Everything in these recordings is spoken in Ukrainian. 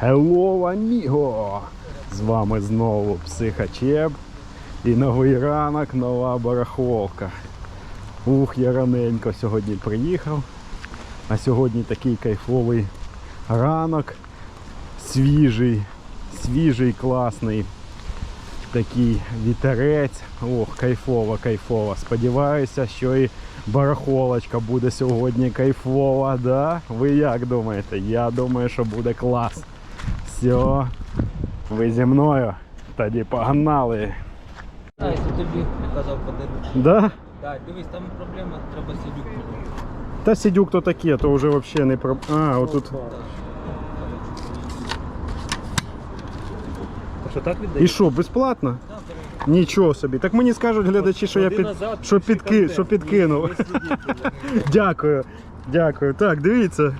Hello, amigo! З вами знову Психачеп. І новий ранок, нова барахолка. Ух, я раненько сьогодні приїхав. А сьогодні такий кайфовий ранок. Свіжий, свіжий, класний. Такий вітерець. Ох, кайфово, кайфово. Сподіваюся, що і барахолочка буде сьогодні кайфова, да? Ви як думаєте? Я думаю, що буде клас. Все, ви зі мною. Тоді погнали. А, якщо тобі казав подарунок. Да? Так, дивись, там проблема, треба сидюк. Та сидюк то таке, то вже взагалі не про. А, отут. Що так І віддаєш? що, безплатно? Нічого собі. Так мені скажуть глядачі, що я під... що, підки... що підкинув. Дякую. Дякую. Так, дивіться.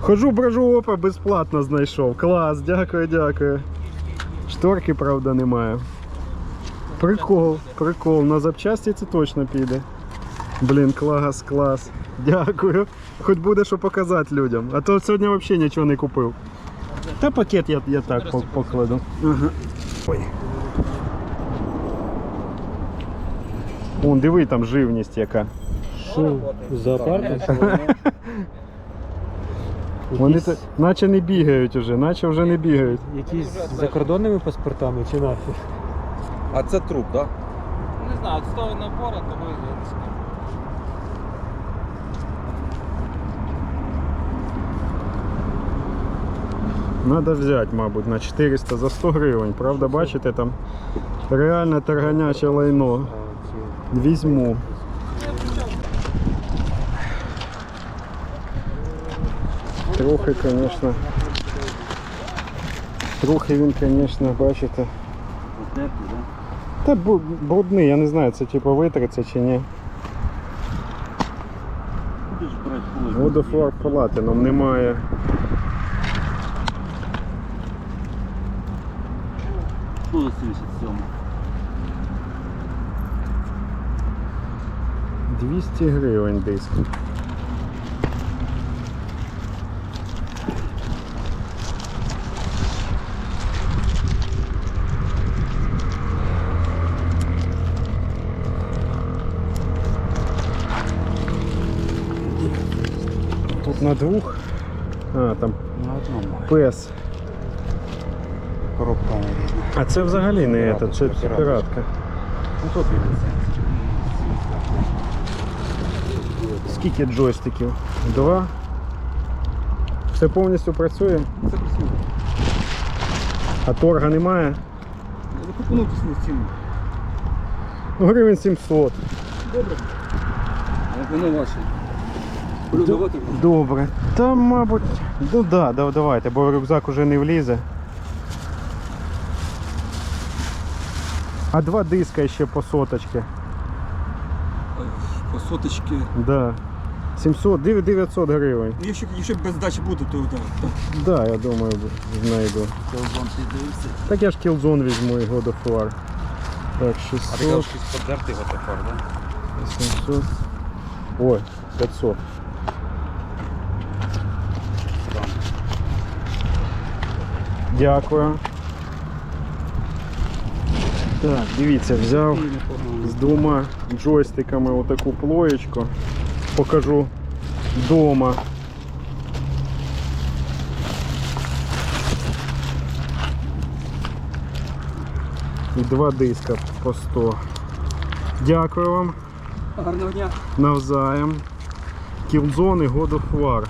Ходжу, брожу, опа, безплатно знайшов. Клас, дякую, дякую. Шторки, правда, немає. Прикол, прикол. На запчасті це точно піде. Блін, клас, клас. Дякую. Хоч буде що показати людям. А то сьогодні взагалі нічого не купив. Та пакет я, я так покладу. Ага. Ой. Вон, диви, там живність яка. Що? Зоопарк? Вони так, наче не бігають уже, наче вже не бігають. якісь з закордонними паспортами чи наші? А це труп, так? Не знаю, от стоїть набора, того я не скажу. Надо взяти, мабуть, на 400 за 100 гривень. Правда, бачите, там реально торганяче лайно. Візьму. Трохи, звісно. Трохи він, звісно, бачите. Та брудний, я не знаю, це типу витриться чи ні. Водофлаг Platinum немає. Що за 77? 200 гривень диск. Тут на двух. А, там На одному. пес. Коробка. А це взагалі не Піратка, це, це піратка. Ну тут Скільки джойстиків? Два. Все повністю працює, Це працює. а торга немає. Запропонуйте свою ціну. Ну, гривень 700. А воно ваше. Добре. Та, мабуть, ну да, да, давайте, бо рюкзак уже не влізе. А два диска ще по соточки. По соточки. Да. 700, 900 гривень. Ну, якщо, якщо без здачі буде, то так. так. Да, я думаю, знайду. Так я ж Killzone візьму і God of War. Так, 600, подертий готофар, так? 800. Ой, 500. Дякую. Так, дивіться, взяв з двома джойстиками отаку плоєчку. Покажу вдома. І два диска по 100. Дякую вам. Гарного дня. Навзаєм. Of War.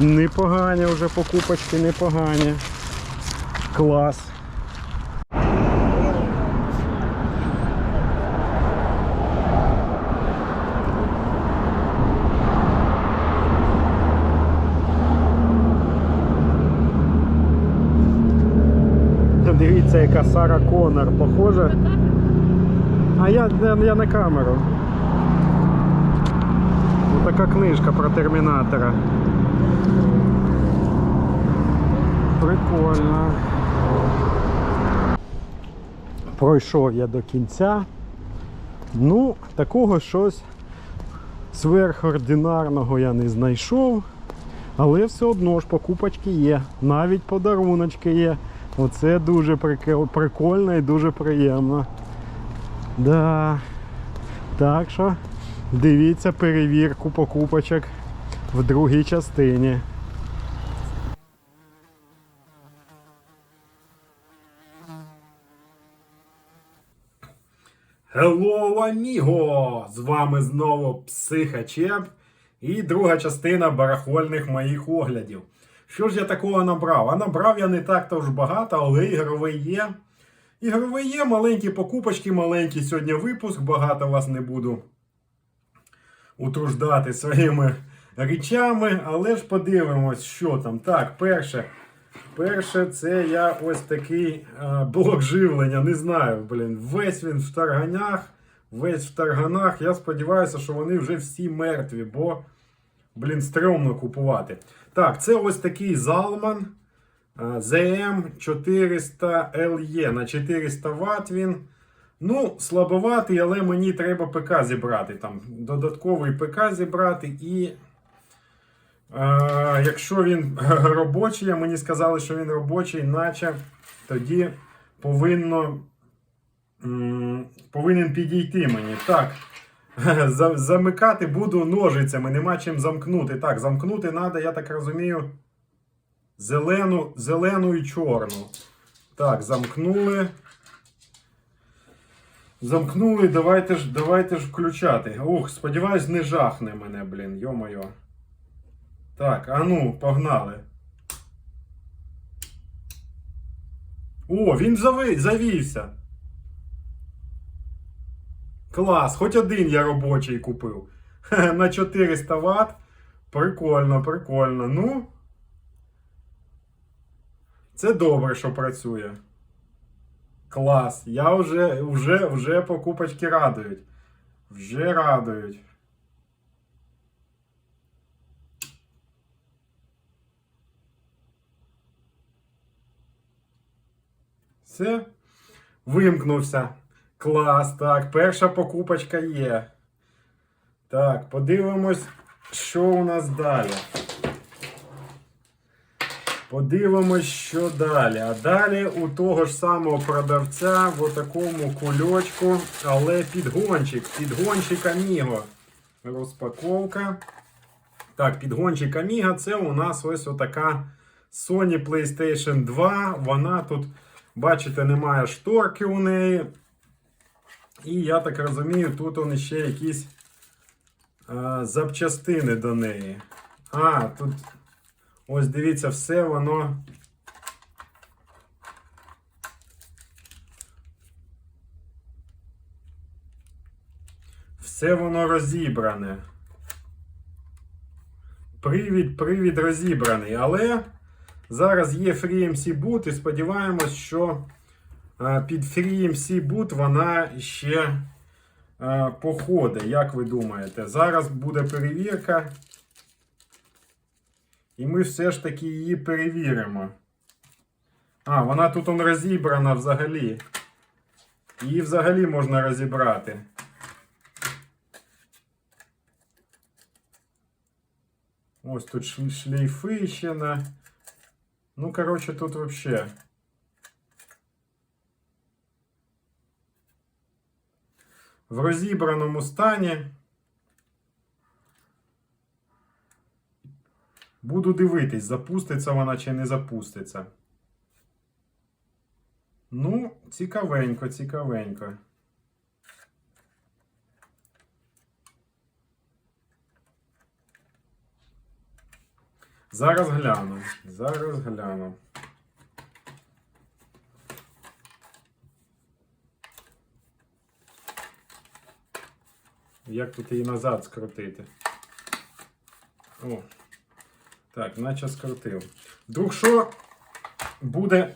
Непогані вже покупочки, непогані. Клас. Дивіться, яка Сара Коннор, похожа. А я, я, на камеру. Ну, така книжка про термінатора. Прикольно. Пройшов я до кінця. Ну, такого щось сверхординарного я не знайшов. Але все одно ж покупочки є, навіть подаруночки є. Оце дуже прикол- прикольно і дуже приємно. Да. Так що дивіться перевірку покупочок в другій частині. Hello, amigo! З вами знову Психачеп і друга частина барахольних моїх оглядів. Що ж я такого набрав? А набрав я не так то ж багато, але ігровий є. Ігровий є, маленькі покупочки, маленький сьогодні випуск, багато вас не буду утруждати своїми речами, але ж подивимось, що там. Так, перше. Перше, це я ось такий е, блок живлення. Не знаю, блін. Весь він в тарганях, весь в тарганах. Я сподіваюся, що вони вже всі мертві, бо, блін, стрьомно купувати. Так, це ось такий Залман е, ZM400LE на 400 Вт він. Ну, слабоватий, але мені треба ПК зібрати. Там додатковий ПК зібрати і. Якщо він робочий, а мені сказали, що він робочий, наче тоді повинно, повинен підійти мені. Так, замикати буду ножицями, нема чим замкнути. Так, замкнути треба, я так розумію, зелену, зелену і чорну. Так, замкнули. Замкнули, давайте ж, давайте ж включати. Ух, сподіваюсь, не жахне мене, блін, йо-моє. Так, а ну, погнали. О, він зави... завівся. Клас, хоч один я робочий купив. На 400 Вт. Прикольно, прикольно. Ну. Це добре, що працює. Клас. Я вже, вже, вже покупочки радують. Вже радують. Все. Вимкнувся. Клас. Так, перша покупочка є. Так, подивимось, що у нас далі. Подивимось, що далі. А далі у того ж самого продавця в такому кульочку, але підгончик. Підгончик Amigo. Розпаковка. Так, підгончик Amiga це у нас ось отака Sony PlayStation 2. Вона тут, бачите, немає шторки у неї. І я так розумію, тут вони ще якісь е, запчастини до неї. А, тут ось дивіться, все воно. Все воно розібране. Привід, привід розібраний. Але зараз є FreeMC boot і сподіваємось, що е, під FreeMC boot вона ще е, походить. Як ви думаєте? Зараз буде перевірка. І ми все ж таки її перевіримо. А, вона тут он розібрана взагалі. Її взагалі можна розібрати. Ось тут шлейфи ще на. Ну, коротше, тут вообще. В розібраному стані. Буду дивитись, запуститься вона чи не запуститься. Ну, цікавенько, цікавенько. Зараз гляну. Зараз гляну. Як тут її назад скрутити? О. Так, наче скрутив. Вдруг що буде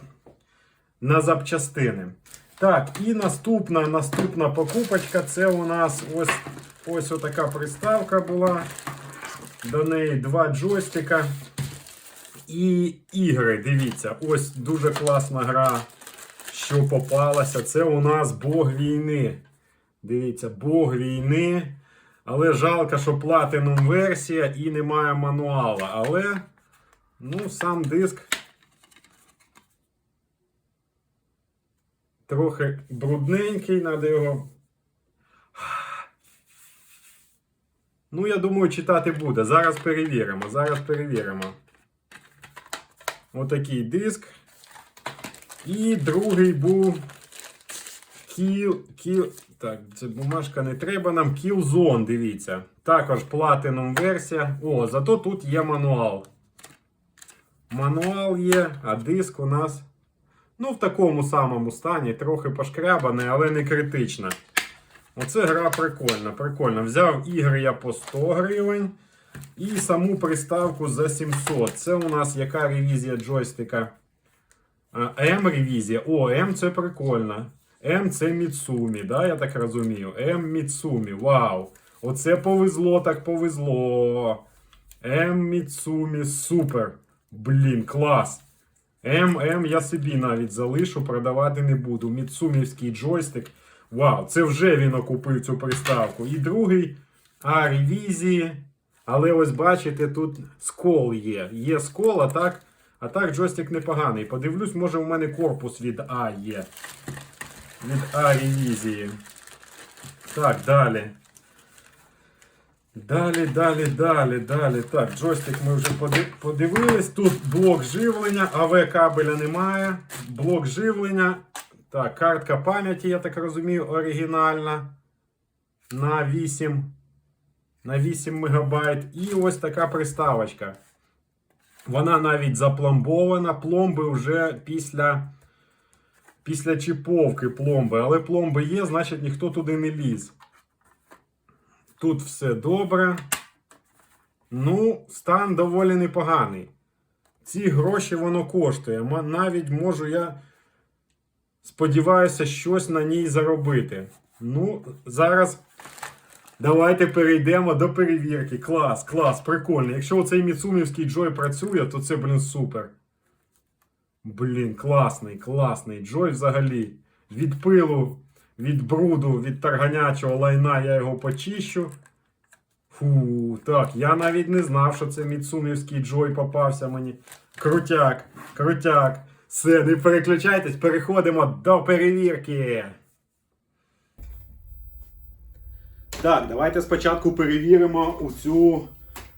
на запчастини. Так, і наступна наступна покупочка це у нас ось ось отака приставка була. До неї два джойстика і ігри. Дивіться, ось дуже класна гра, що попалася. Це у нас Бог війни. Дивіться, Бог війни. Але жалко, що Platinum версія і немає мануала. Але, ну, сам диск трохи брудненький, треба його. Ну, я думаю, читати буде. Зараз перевіримо. Зараз перевіримо. Отакий диск. І другий був Kill, Kill, так, це бумажка не треба нам. Killzone, дивіться. Також Platinum версія. О, зато тут є мануал. Мануал є, а диск у нас. Ну, в такому самому стані, трохи пошкрябаний, але не критично. Оце гра прикольна, прикольна. Взяв ігри я по 100 гривень. І саму приставку за 700. Це у нас яка ревізія джойстика? М-ревізія. О, М це прикольно. М це Міцумі, да, я так розумію. М Міцумі. Вау! Оце повезло, так повезло. М Міцумі, супер. Блін, клас. М, М я собі навіть залишу, продавати не буду. Міцумівський джойстик. Вау, це вже він окупив цю приставку. І другий А ревізії. Але ось бачите, тут скол є. Є скол, а так, а так джойстик непоганий. Подивлюсь, може у мене корпус від А є. Від А ревізії. Так, далі. Далі, далі, далі, далі. Так, джойстик ми вже подивились. Тут блок живлення, АВ кабеля немає. Блок живлення. Так, картка пам'яті, я так розумію, оригінальна. На 8. На 8 МБ. І ось така приставочка. Вона навіть запломбована. Пломби вже після, після чіповки пломби. Але пломби є, значить ніхто туди не ліз. Тут все добре. Ну, стан доволі непоганий. Ці гроші воно коштує. Навіть можу я сподіваюся щось на ній заробити. Ну, зараз давайте перейдемо до перевірки. Клас, клас, прикольно. Якщо оцей Міцумівський Джой працює, то це, блін, супер. Блін, класний, класний. Джой взагалі. Від пилу, від бруду, від тарганячого лайна я його почищу. Фу, так, я навіть не знав, що це Міцумівський Джой попався мені. Крутяк, крутяк. Все, не переключайтесь, переходимо до перевірки. Так, давайте спочатку перевіримо оцю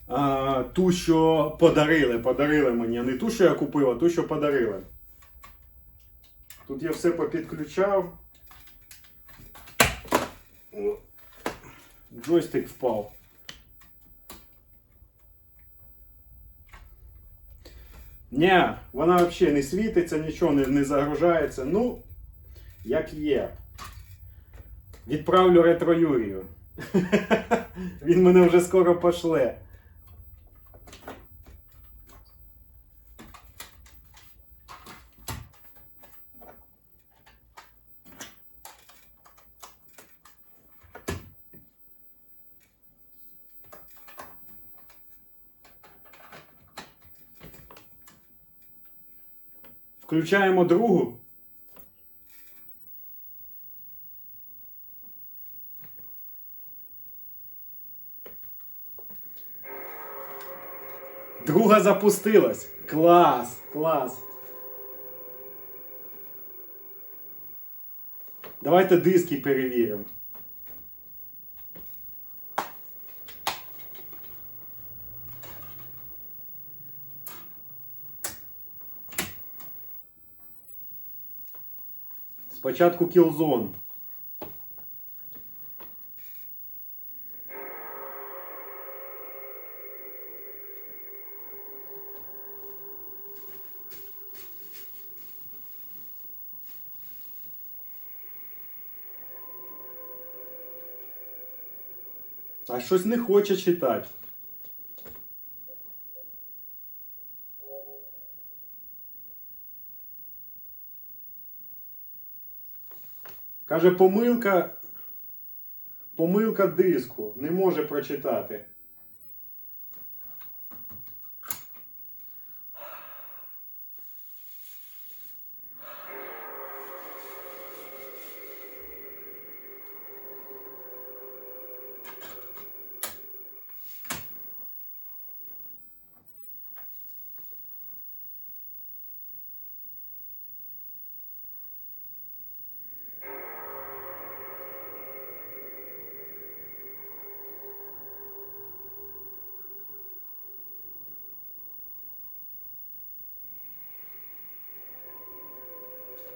а, ту, що подарили. Подарили мені. Не ту, що я купив, а ту, що подарили. Тут я все попідключав. Джойстик впав. Ні, вона взагалі не світиться, нічого не, не загружається. Ну, як є. Відправлю ретро Юрію. Він мене вже скоро пошле. Включаємо другу. Друга запустилась. Клас, клас. Давайте диски перевіримо. Спочатку Killzone. А щось не хоче читати. Каже, помилка. Помилка диску. Не може прочитати.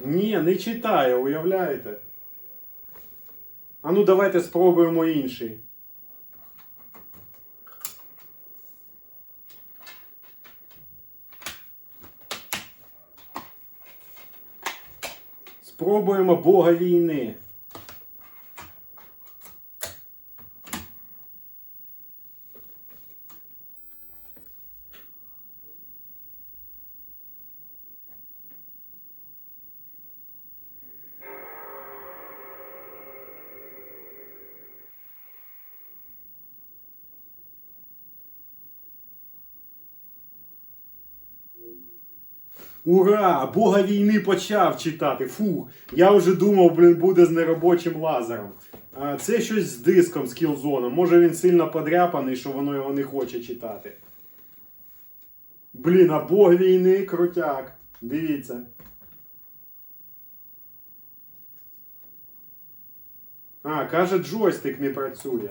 Ні, не читає, уявляєте? А ну давайте спробуємо інший. Спробуємо Бога війни. Ура! Бога війни почав читати. Фух, я вже думав, блін, буде з неробочим лазером. А, це щось з диском з кілзоном. Може він сильно подряпаний, що воно його не хоче читати. Блін, а Бог війни крутяк. Дивіться. А, каже, джойстик не працює.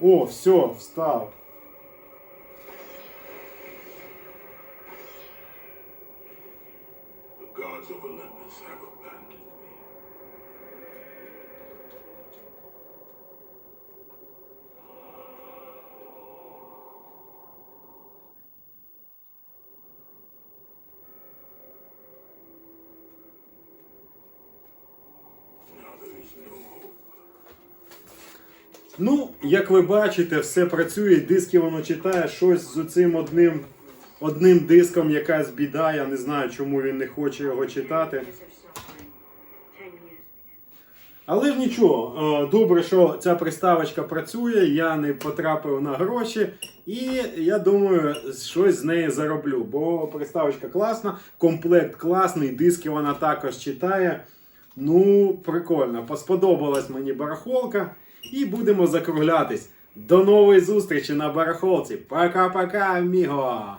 О, все, встав. Як ви бачите, все працює, диски воно читає щось з цим одним, одним диском, якась біда. Я не знаю, чому він не хоче його читати. Але ж нічого, е, добре, що ця приставочка працює, я не потрапив на гроші, і я думаю, щось з неї зароблю. Бо приставочка класна, комплект класний, диски вона також читає. Ну, прикольно, сподобалась мені барахолка. І будемо закруглятись. До нової зустрічі на барахолці. Пока-пока, аміго!